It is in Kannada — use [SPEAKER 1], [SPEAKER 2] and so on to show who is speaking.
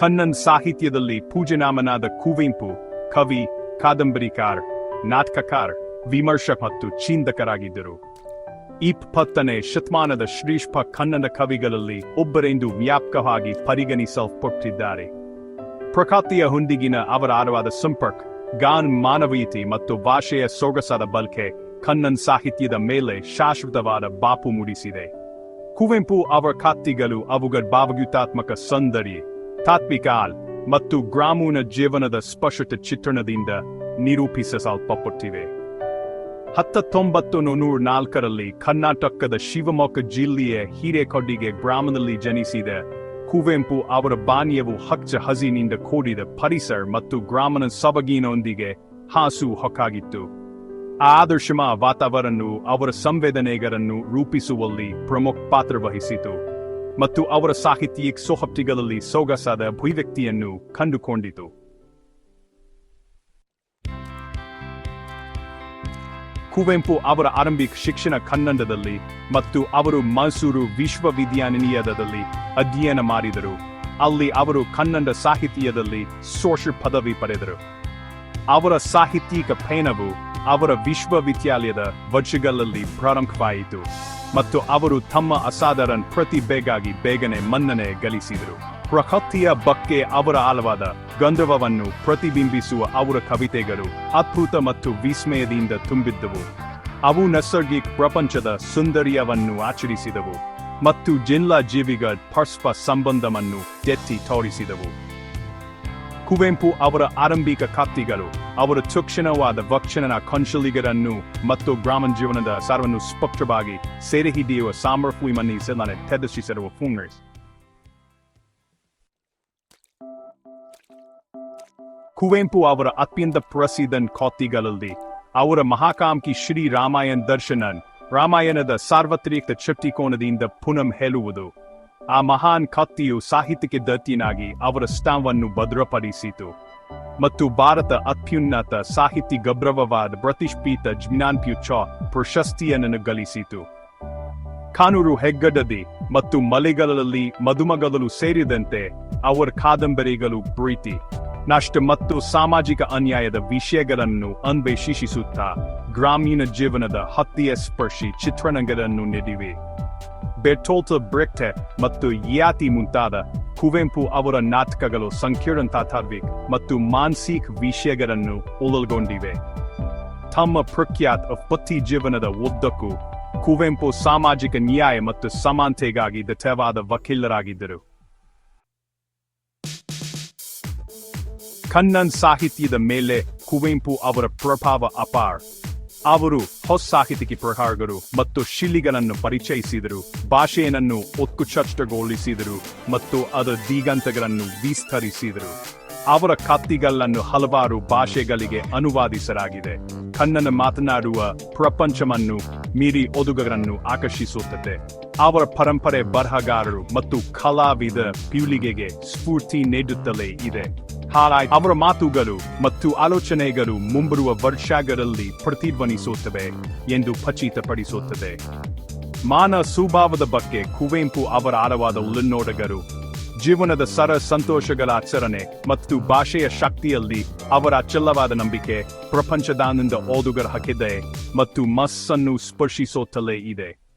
[SPEAKER 1] ಕನ್ನನ್ ಸಾಹಿತ್ಯದಲ್ಲಿ ಪೂಜನಾಮನಾದ ಕುವೆಂಪು, ಕವಿ, ಕಾದಂಬರಿಕಾರ, ನಾಟಕಕಾರ ವಿಮರ್ಶ ಮತ್ತು ಚಿಂತಕರಾಗಿದ್ದರು ಇಪ್ಪತ್ತನೇ ಶತಮಾನದ ಶ್ರೇಷ್ಠ ಕನ್ನಡ ಕವಿಗಳಲ್ಲಿ ಒಬ್ಬರೆಂದು ವ್ಯಾಪಕವಾಗಿ ಪರಿಗಣಿಸಲ್ಪಟ್ಟಿದ್ದಾರೆ. ಪ್ರಕೃತಿಯ ಹೊಂದಿಗಿನ ಅವರ ಆರವಾದ ಸಂಪರ್ಕ, ಗಾನ್ ಮಾನವೀಯತೆ ಮತ್ತು ಭಾಷೆಯ ಸೊಗಸಾದ ಬಲ್ಕೆ ಕನ್ನನ್ ಸಾಹಿತ್ಯದ ಮೇಲೆ ಶಾಶ್ವತವಾದ ಬಾಪು ಮೂಡಿಸಿದೆ. ಕುವೆಂಪು ಅವರ ಕತ್ತಿಗಳು ಅವುಗಳ ಭಾವಯುತಾತ್ಮಕ ಸೌಂದರ್ಯ ತಾತ್ವಿಕಾಲ್ ಮತ್ತು ಗ್ರಾಮೀಣ ಜೀವನದ ಸ್ಪಷ್ಟ ಚಿತ್ರಣದಿಂದ ನಿರೂಪಿಸಲ್ಪಟ್ಟಿವೆ. ಹತ್ತೊಂಬತ್ತು ನೂರ ನಾಲ್ಕರಲ್ಲಿ ಕರ್ನಾಟಕದ ಶಿವಮೊಗ್ಗ ಜಿಲ್ಲೆಯ ಹಿರೇಕೊಡ್ಡಿಗೆ ಗ್ರಾಮದಲ್ಲಿ ಜನಿಸಿದ ಕುವೆಂಪು ಅವರ ಬಾನಿಯವು ಹಚ್ಚ ಹಸಿನಿಂದ ಕೂಡಿದ ಪರಿಸರ ಮತ್ತು ಗ್ರಾಮನ ಸಬಗಿನೊಂದಿಗೆ ಹಾಸು ಹೊಕ್ಕಾಗಿತ್ತು. ಆದರ್ಶಮ ವಾತಾವರಣ ಅವರ ಸಂವೇದನೆಗಳನ್ನು ರೂಪಿಸುವಲ್ಲಿ ಪ್ರಮುಖ ಪಾತ್ರ ವಹಿಸಿತು. ಮತ್ತು ಅವರ ಸಾಹಿತ್ಯಿಕ ಸೋಹಪ್ತಿಗಳಲ್ಲಿ ಸೊಗಸಾದ ಅಭಿವ್ಯಕ್ತಿಯನ್ನು ಕಂಡುಕೊಂಡಿತು. ಕುವೆಂಪು ಅವರ ಆರಂಭಿಕ ಶಿಕ್ಷಣ ಕನ್ನಡದಲ್ಲಿ ಮತ್ತು ಅವರು ಮೈಸೂರು ವಿಶ್ವವಿದ್ಯಾನಿಲಯದಲ್ಲಿ ಅಧ್ಯಯನ ಮಾಡಿದರು. ಅಲ್ಲಿ ಅವರು ಕನ್ನಡ ಸಾಹಿತ್ಯದಲ್ಲಿ ಸೋಷ ಪದವಿ ಪಡೆದರು. ಅವರ ಸಾಹಿತ್ಯಿಕ ಪಯಣವು ಅವರ ವಿಶ್ವವಿದ್ಯಾಲಯದ ವರ್ಷಗಳಲ್ಲಿ ಪ್ರಾರಂಭವಾಯಿತು. ಮತ್ತು ಅವರು ತಮ್ಮ ಅಸಾಧಾರಣ ಪ್ರತಿಭೆಗಾಗಿ ಬೇಗನೆ ಮನ್ನಣೆ ಗಳಿಸಿದರು ಪ್ರಕೃತಿಯ ಬಗ್ಗೆ ಅವರ ಆಳವಾದ ಗಂಧರ್ವವನ್ನು ಪ್ರತಿಬಿಂಬಿಸುವ ಅವರ ಕವಿತೆಗಳು ಅದ್ಭುತ ಮತ್ತು ವಿಸ್ಮಯದಿಂದ ತುಂಬಿದ್ದವು. ಅವು ನೈಸರ್ಗಿಕ ಪ್ರಪಂಚದ ಸುಂದರ್ಯವನ್ನು ಆಚರಿಸಿದವು ಮತ್ತು ಜಿಲ್ಲಾ ಜೀವಿಗಳ ಪರಸ್ಪರ ಸಂಬಂಧವನ್ನು ಎತ್ತಿ ತೋರಿಸಿದವು. ಕುವೆಂಪು ಅವರ ಆರಂಭಿಕ ಕೃತಿಗಳು ಅವರ ಸೂಕ್ಷ್ಮವಾದ ವಕ್ಷಣನ ಕೌಶಲಿಗರನ್ನು ಮತ್ತು ಗ್ರಾಮ ಜೀವನದ ಸಾರವನ್ನು ಸ್ಪಷ್ಟವಾಗಿ ಸೆರೆಹಿಡಿಯುವ ಸಾಮರ್ಥ್ಯವನ್ನು ಸೆಲನೆ ಪ್ರದರ್ಶಿಸಿರುವ ಫೂಂಗರ್ಸ್ ಕುವೆಂಪು ಅವರ ಅತ್ಯಂತ ಪ್ರಸಿದ್ಧ ಕೃತಿಗಳಲ್ಲಿ ಅವರ ಮಹಾಕಾಂಕಿ ಶ್ರೀ ರಾಮಾಯಣ ದರ್ಶನನ್, ರಾಮಾಯಣದ ಸಾರ್ವತ್ರಿಕ ಚಟ್ಟಿಕೋನದಿಂದ ಪುನಂ ಹೇಳುವುದು ಆ ಮಹಾನ್ ಕತ್ತಿಯು ಸಾಹಿತ್ಯಕ್ಕೆ ದತ್ತಿನಾಗಿ ಅವರ ಸ್ಥಾನವನ್ನು ಭದ್ರಪಡಿಸಿತು. ಮತ್ತು ಭಾರತ ಅತ್ಯುನ್ನತ ಸಾಹಿತ್ಯ ಗೌರವವಾದ ಪ್ರತಿಷ್ಠಿತ ಜ್ಞಾನಪೀಠ ಪ್ರಶಸ್ತಿಯನ್ನು ಗಳಿಸಿತು. ಕಾನೂರು ಹೆಗ್ಗಡದಿ ಮತ್ತು ಮಲೆಗಳಲ್ಲಿ ಮದುಮಗಲು ಸೇರಿದಂತೆ ಅವರ ಕಾದಂಬರಿಗಳು ಪ್ರೀತಿ, ನಷ್ಟ ಮತ್ತು ಸಾಮಾಜಿಕ ಅನ್ಯಾಯದ ವಿಷಯಗಳನ್ನು ಅನ್ವೇಷಿಸುತ್ತಾ, ಗ್ರಾಮೀಣ ಜೀವನದ ಹತ್ತಿಯ ಸ್ಪರ್ಶಿ ಚಿತ್ರಣಗಳನ್ನು ನೀಡಿವೆ. ಬೆಟೋಲ್ಟ ಬ್ರೆಕ್ಟೆ ಮತ್ತು ಯಾತಿ ಮುಂತಾದ ಕುವೆಂಪು ಅವರ ನಾಟಕಗಳು ಸಂಕೀರ್ಣ ತಾತ್ವಿಕ ಮತ್ತು ಮಾನಸಿಕ ವಿಷಯಗಳನ್ನು ಒಳಗೊಂಡಿವೆ. ತಮ್ಮ ಪ್ರಖ್ಯಾತ ಪತಿ ಜೀವನದ ಉದ್ದಕ್ಕೂ ಕುವೆಂಪು ಸಾಮಾಜಿಕ ನ್ಯಾಯ ಮತ್ತು ಸಮಾನತೆಗಾಗಿ ದಟ್ಟವಾದ ವಕೀಲರಾಗಿದ್ದರು. ಕನ್ನನ್ ಸಾಹಿತ್ಯದ ಮೇಲೆ ಕುವೆಂಪು ಅವರ ಪ್ರಭಾವ ಅಪಾರ. ಅವರು ಹೊಸ ಸಾಹಿತ್ಯಕ್ಕೆ ಪ್ರಕಾರಗಳು ಮತ್ತು ಶಿಲಿಗಳನ್ನು ಪರಿಚಯಿಸಿದರು ಭಾಷೆಯನ್ನು ಉತ್ಕೃಷ್ಟಗೊಳಿಸಿದರು ಮತ್ತು ಅದರ ದಿಗಂತಗಳನ್ನು ವಿಸ್ತರಿಸಿದರು. ಅವರ ಕತ್ತಿಗಳನ್ನು ಹಲವಾರು ಭಾಷೆಗಳಿಗೆ ಅನುವಾದಿಸಲಾಗಿದೆ. ಕನ್ನಡ ಮಾತನಾಡುವ ಪ್ರಪಂಚವನ್ನು ಮೀರಿ ಓದುಗರನ್ನು ಆಕರ್ಷಿಸುತ್ತದೆ. ಅವರ ಪರಂಪರೆ ಬರಹಗಾರರು ಮತ್ತು ಕಲಾವಿದ ಪೀಳಿಗೆಗೆ ಸ್ಫೂರ್ತಿ ನೀಡುತ್ತಲೇ ಇದೆ. ಹಾಗಾಗಿ ಅವರ ಮಾತುಗಳು ಮತ್ತು ಆಲೋಚನೆಗಳು ಮುಂಬರುವ ವರ್ಷಗಳಲ್ಲಿ ಪ್ರತಿಧ್ವನಿಸುತ್ತವೆ ಎಂದು ಖಚಿತಪಡಿಸುತ್ತದೆ. ಮಾನ ಸ್ವಭಾವದ ಬಗ್ಗೆ ಕುವೆಂಪು ಅವರ ಆಳವಾದ ಉಲ್ಲನ್ನೋಟಗರು ಜೀವನದ ಸರ ಸಂತೋಷಗಳ ಆಚರಣೆ ಮತ್ತು ಭಾಷೆಯ ಶಕ್ತಿಯಲ್ಲಿ ಅವರ ಅಚಲವಾದ ನಂಬಿಕೆ ಪ್ರಪಂಚದಾನಂದ ಓದುಗರ ಹಕ್ಕಿದೆ ಮತ್ತು ಮಸ್ಸನ್ನು ಸ್ಪರ್ಶಿಸುತ್ತಲೇ ಇದೆ.